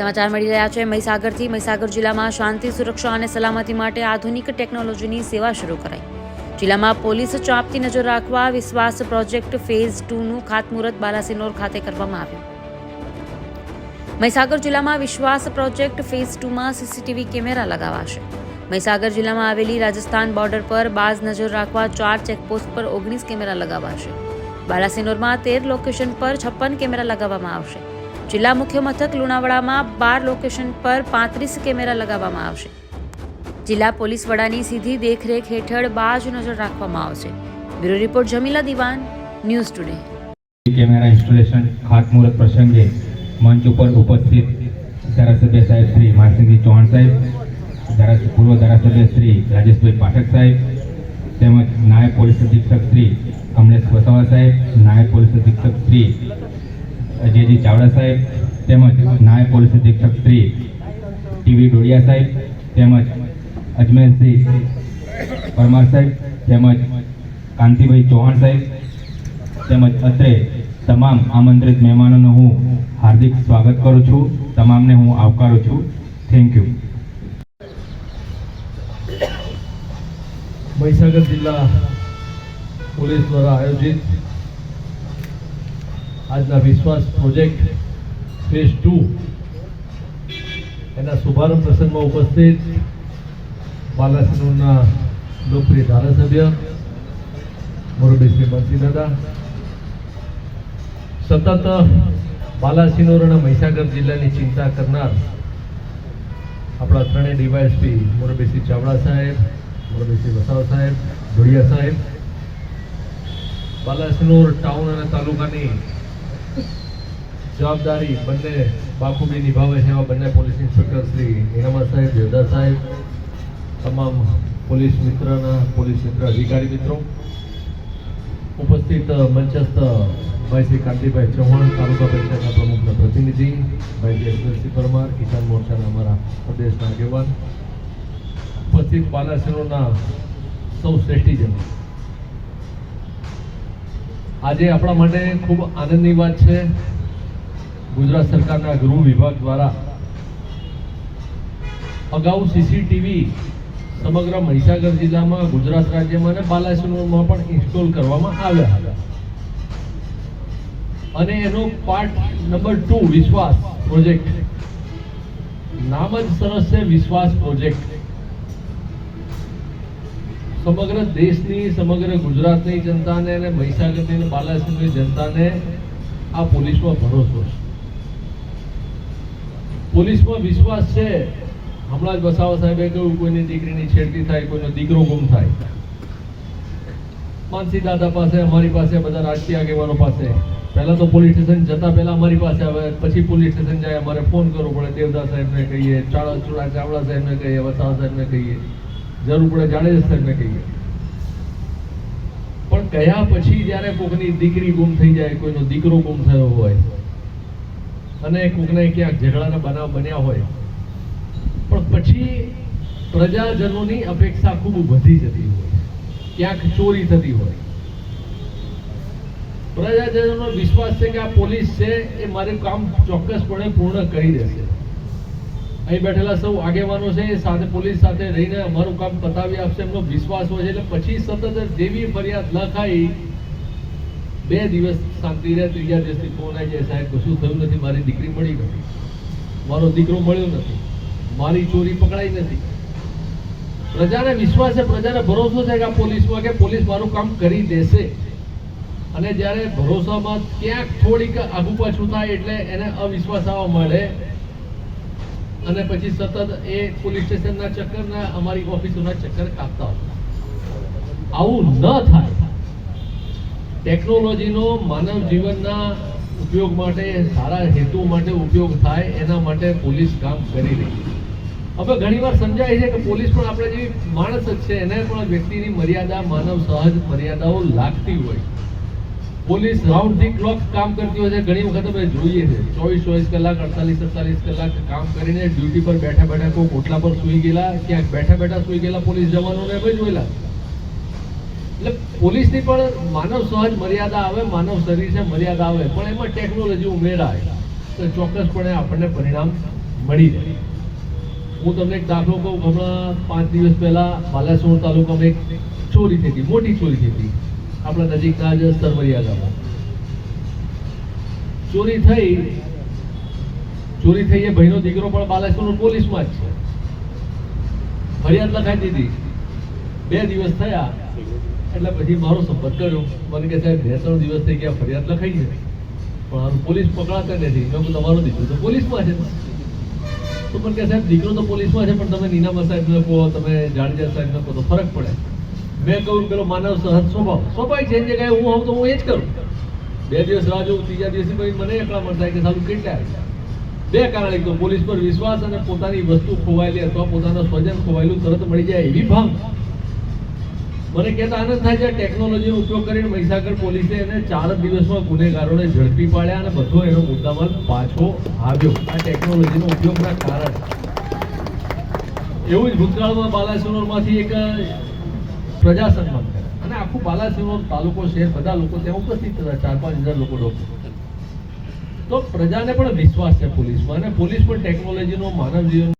સમાચાર મળી રહ્યા છે. મહીસાગરથી મહીસાગર જિલ્લામાં શાંતિ, સુરક્ષા અને સલામતી માટે આધુનિક ટેકનોલોજીની સેવા શરૂ કરાઈ. જિલ્લામાં પોલીસ ચાંપતી નજર રાખવા વિશ્વાસ પ્રોજેક્ટ ફેઝ ટુનું ખાતમુહૂર્ત બાલાસિનોર ખાતે કરવામાં આવ્યું. મહીસાગર જિલ્લામાં વિશ્વાસ પ્રોજેક્ટ ફેઝ ટુમાં સીસીટીવી કેમેરા લગાવાશે. મહીસાગર જિલ્લામાં આવેલી રાજસ્થાન બોર્ડર પર બાજ નજર રાખવા ચાર ચેકપોસ્ટ પર ઓગણીસ કેમેરા લગાવાશે. બાલાસિનોરમાં તેર લોકેશન પર છપ્પન કેમેરા લગાવવામાં આવશે. જિલ્લા મુખ્ય મથક લુણાવાડામાં બાર લોકેશન પર પાંત્રીસ કેમેરા લગાવવામાં આવશે. જિલ્લા પોલીસ વડાની સીધી દેખરેખ હેઠળ બાજ નજર રાખવામાં આવશે. બ્યુરો રિપોર્ટ જમીલા દિવાન, ન્યૂઝ ટુડે. કેમેરા ઇન્સ્ટોલેશન ખાતમુહૂર્ત પ્રસંગે મંચ ઉપર ઉપસ્થિત ધારાસભ્ય સાહેબ શ્રી માનસિંહજી ચૌહાણ સાહેબ ધારાસભ્ય પૂર્વ ધારાસભ્ય શ્રી રાજેશભાઈ પાઠક સાહેબ, તેમજ નાયબ પોલીસ અધિક્ષક શ્રી કમલેશ વસાવા સાહેબ, નાયબ પોલીસ અધિક્ષક શ્રી અજયજી ચાવડા સાહેબ તેમજ નાયબ પોલીસ અધિક્ષક શ્રી ટીવી ડોડિયા સાહેબ તેમજ અજમેરસિંહ પરમાર સાહેબ તેમજ કાંતિભાઈ ચૌહાણ સાહેબ તેમજ અત્રે તમામ આમંત્રિત મહેમાનોનું હું હાર્દિક સ્વાગત કરું છું. તમામને હું આવકારું છું. થેન્ક યુ મહીસાગર જિલ્લા પોલીસ દ્વારા આયોજિત આજના વિશ્વાસ પ્રોજેક્ટ ફેઝ ટુ. એના શુભારંભ પ્રસંગમાં ઉપસ્થિત બાલાસિનોરના લોકપ્રિય ધારાસભ્ય, મોરબી શ્રી બંસી દાદા, સતત બાલાસિનોર અને મહીસાગર જિલ્લાની ચિંતા કરનાર આપણા ત્રણેય ડીવાયએસપી મોરબીસિંહ ચાવડા સાહેબ મોરબીસિંહ વસાવા સાહેબ ધોળિયા સાહેબ, બાલાસિનોર ટાઉન અને તાલુકાની જવાબદારી બંને બાખુબી નિભાવે છે એવા બંને પોલીસ ઇન્સ્પેક્ટર શ્રી નીનામા સાહેબ દેવદા સાહેબ, તમામ પોલીસ મિત્રના, પોલીસ મિત્ર, અધિકારી મિત્રો. ઉપસ્થિત મંચસ્થ ભાઈ શ્રી કાંતિભાઈ ચૌહાણ, તાલુકા પંચાયતના પ્રમુખના પ્રતિનિધિ ભાઈ જયશ્વરસિંહ પરમાર, કિસાન મોરચાના અમારા પ્રદેશના આગેવાન. ઉપસ્થિત બાલાસિનોના સૌ શ્રેષ્ઠીજનો આજે આપણા માટે ખૂબ આનંદની વાત છે. ગુજરાત સરકારના ગૃહ વિભાગ દ્વારા અગાઉ સીસીટીવી સમગ્ર મહીસાગર જિલ્લામાં, ગુજરાત રાજ્યમાં અને બાલાસિનોરમાં પણ ઇન્સ્ટોલ કરવામાં આવ્યા હતા. અને એનો part number two Vishwas project, નામ જ સરસ છે વિશ્વાસ પ્રોજેક્ટ. સમગ્ર દેશની, સમગ્ર ગુજરાતની જનતાને અને મહીસાગરની અને બાલાસિનોરની જનતાને આ પોલીસમાં ભરોસો છે. પોલીસમાં વિશ્વાસ છે. હમણાં જ વસાવા સાહેબે કહ્યું, કોઈની દીકરીની છેડતી થાય, કોઈનો દીકરો ગુમ થાય. માનસી દાદા પાસે, અમારી પાસે, બધા રાજકીય આગેવાનો પાસે. પહેલા તો પોલીસ સ્ટેશન જતા પહેલા અમારી પાસે આવે, પછી પોલીસ સ્ટેશન જાય, અમારે ફોન કરવો પડે, દેવદાસ સાહેબને કહીએ, ચાળા ચૂડા, ચાવડા સાહેબને કહીએ, વસાવા સાહેબને કહીએ. જરૂર પડે જાડેજા સાહેબને કહીએ. પણ કયા પછી જ્યારે કોકની દીકરી ગુમ થઈ જાય, કોઈનો દીકરો ગુમ થયો હોય, અને કોકને ક્યાંક ઝઘડાના બનાવ બન્યા હોય, પણ પછી પ્રજાજનોની અપેક્ષા ખૂબ વધી જતી હોય, ક્યાંક ચોરી થતી હોય. પ્રજાજનોનો વિશ્વાસ છે કે આ પોલીસ છે, એ મારું કામ ચોક્કસપણે પૂર્ણ કરી દેશે. અહીં બેઠેલા સૌ આગેવાનો છે સાથે પોલીસ સાથે રહીને અમારું કામ પતાવી આપશે એમનો વિશ્વાસ હોય છે. એટલે પછી સતત જેવી ફરિયાદ લખાઈ બે દિવસ શાંતિ રહે, ત્રીજા દિવસથી ફોન આવી જાય, સાહેબ, કશું થયું નથી, મારી દીકરી મળી નથી. મારો દીકરો મળ્યો નથી. મારી ચોરી પકડાઈ નથી. પ્રજાને વિશ્વાસ છે, પ્રજાને ભરોસો છે કે આ પોલીસમાં કે પોલીસ મારું કામ કરી દેશે. અને જ્યારે ભરોસામાં ક્યાંક થોડીક આગુ પાછું થાય એટલે એને અવિશ્વાસ આવવા મળે અને પછી સતત એ પોલીસ સ્ટેશનના ચક્કરના અમારી ઓફિસોના ચક્કર કાપતા હતા આવું ન થાય. ટેકનોલોજીનો માનવ જીવનના ઉપયોગ માટે, સારા હેતુ માટે ઉપયોગ થાય, એના માટે પોલીસ કામ કરી રહી હવે ઘણીવાર સમજાય છે કે પોલીસ પણ આપણે જેવી માણસ જ છે, એને પણ વ્યક્તિની મર્યાદા, માનવ સહજ મર્યાદાઓ લાગતી હોય. પોલીસ રાઉન્ડ ધી ક્લોક કામ કરતી હોય છે. ઘણી વખત અમે જોઈએ છે. ચોવીસ ચોવીસ કલાક, અડતાલીસ અડતાલીસ કલાક કામ કરીને ડ્યુટી પર બેઠા બેઠા કોઈ ઓટલા પર સૂઈ ગયેલા, ક્યાંક બેઠા બેઠા સૂઈ ગયેલા પોલીસ જવાનોને અમે જોયેલા. એટલે પોલીસની પણ માનવ સહજ મર્યાદા આવે, માનવ શરીર છે, મર્યાદા આવે, પણ એમાં ટેકનોલોજી ઉમેરાય તો ચોક્કસપણે આપણને પરિણામ મળી રહે. હું તમને એક દાખલો કહું. હમણાં પાંચ દિવસ પહેલા બાલાસોર તાલુકામાં એક ચોરી થઈ હતી મોટી ચોરી થઈ હતી આપણા નજીકના જ સરવરિયા ગામમાં ચોરી થઈ ચોરી થઈ એ ભાઈનો દીકરો પણ બાલેશ્વર પોલીસમાં જ છે. ફરિયાદ લખાઈ દીધી. બે દિવસ થયા, એટલે પછી મારો સંપર્ક કર્યો. મને કે સાહેબ, બે ત્રણ દિવસ થઈ ગયા, ફરિયાદ લખાઈ છે. પણ પોલીસ પકડાતા નથી. મેં કહું તમારો દીકરો તો પોલીસમાં છે. તો પણ કે સાહેબ, દીકરો તો પોલીસમાં છે, પણ તમે નીનામા સાહેબને કહો, તમે જાડેજા સાહેબને કહો, તો ફરક પડે. મેં કહ્યું પેલો માનવ સહજ સ્વભાવ. સ્વાભાવિક છે જગ્યાએ હું આવું તો હું એ જ કરું. બે દિવસ રાહ જોઉં, ત્રીજા દિવસે પછી મને એકલા મળતા કે સાલું કેટલા બે કારણ એક તો પોલીસ પર વિશ્વાસ અને પોતાની વસ્તુ ખોવાયેલી અથવા પોતાના સ્વજન ખોવાયેલું તરત મળી જાય એવી ભંગ. મને કહેતા આનંદ થાય છે ટેકનોલોજીનો ઉપયોગ કરીને મહીસાગર પોલીસે એને ચાર દિવસમાં ગુનેગારોને ઝડપી પાડ્યા અને બધો એનો મુદ્દામાલ પાછો આવ્યો. આ ટેકનોલોજીનો ઉપયોગના કારણ. એવું જ ભૂતકાળમાં બાલાસિનોરમાંથી એક પ્રજા સન્માન કર્યા અને આખું બાલાસિંહનો તાલુકો શહેર, બધા લોકો ત્યાં ઉપસ્થિત હતા, ચાર પાંચ હજાર લોકો ડોક્ટર તો પ્રજાને પણ વિશ્વાસ છે પોલીસમાં. અને પોલીસ પણ ટેકનોલોજીનો માનવ જીવન